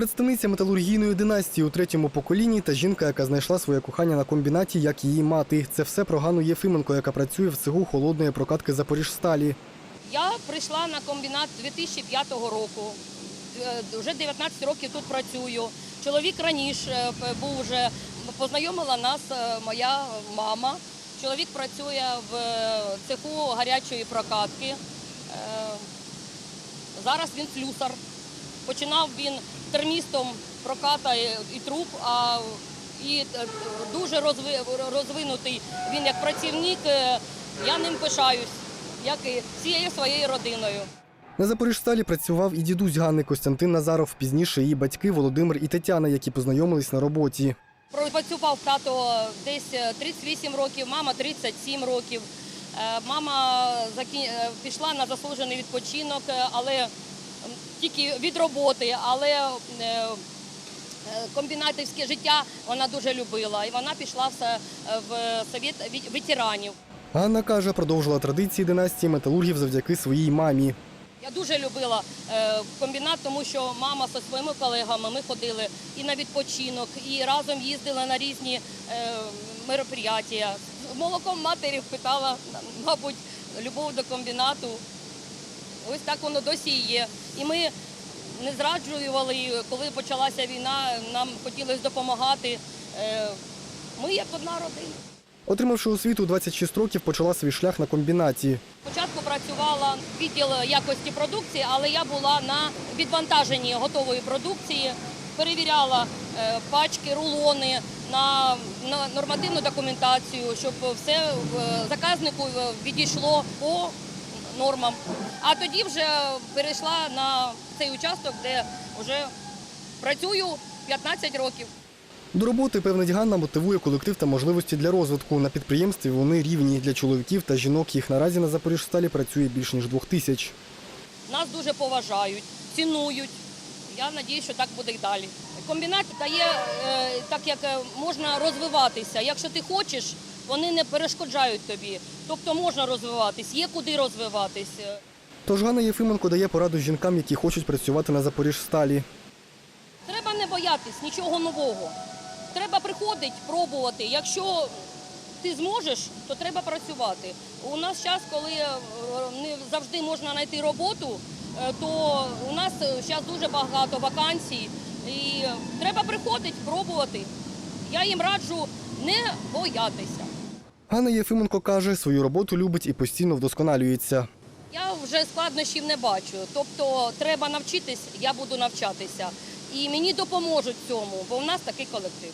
Представниця металургійної династії у третьому поколінні та жінка, яка знайшла своє кохання на комбінаті, як її мати. Це все про Ганну Єфименко, яка працює в цеху холодної прокатки Запоріжсталі. Я прийшла на комбінат 2005 року. Е, Вже 19 років тут працюю. Чоловік раніше е, був вже познайомила нас е, моя мама. Чоловік працює в цеху гарячої прокатки. Зараз він слюсар. Починав він термістом проката і труб, а і е, дуже розвинутий він як працівник. Е, Я ним пишаюсь, як і всією своєю родиною. На Запоріжсталі працював і дідусь Ганни Костянтин Назаров, пізніше її батьки Володимир і Тетяна, які познайомились на роботі. Працював тато десь е, 38 років, мама 37 років. Е, Мама е, пішла на заслужений відпочинок, е, але тільки від роботи, але е, комбінатівське життя вона дуже любила. І вона пішла в совет ветеранів. Ганна каже, продовжила традиції династії металургів завдяки своїй мамі. Я дуже любила е, комбінат, тому що мама зі своїми колегами ми ходили і на відпочинок, і разом їздили на різні е, мероприятия. Молоком матері впитала, мабуть, любов до комбінату. Ось так воно досі і є. І ми не зраджували, коли почалася війна, нам хотілося допомагати. Е, Ми як одна родина. Отримавши освіту у 26 років, почала свій шлях на комбінаті. Спочатку працювала відділ якості продукції, але я була на відвантаженні готової продукції, перевіряла е, пачки, рулони на, нормативну документацію, щоб все е, заказнику відійшло по нормам. А тоді вже перейшла на цей участок, де вже працюю 15 років. До роботи, певнить Ганна, мотивує колектив та можливості для розвитку. На підприємстві вони рівні для чоловіків та жінок. Їх наразі на Запоріжсталі працює більш ніж двох тисяч. Нас дуже поважають, цінують. Я сподіваюся, що так буде і далі. Комбінат дає е, так, як е, можна розвиватися. Якщо ти хочеш, вони не перешкоджають тобі. Тобто можна розвиватись, є куди розвиватись. Тож Ганна Єфименко дає пораду жінкам, які хочуть працювати на Запоріжсталі. Треба не боятись нічого нового. Треба приходити, пробувати. Якщо ти зможеш, то треба працювати. У нас час, коли е, не завжди можна знайти роботу, е, то у нас зараз дуже багато вакансій. І треба приходити, пробувати. Я їм раджу не боятися. Ганна Єфименко каже, свою роботу любить і постійно вдосконалюється. Я вже складнощів не бачу. Тобто треба навчитись, я буду навчатися. І мені допоможуть цьому, бо в нас такий колектив.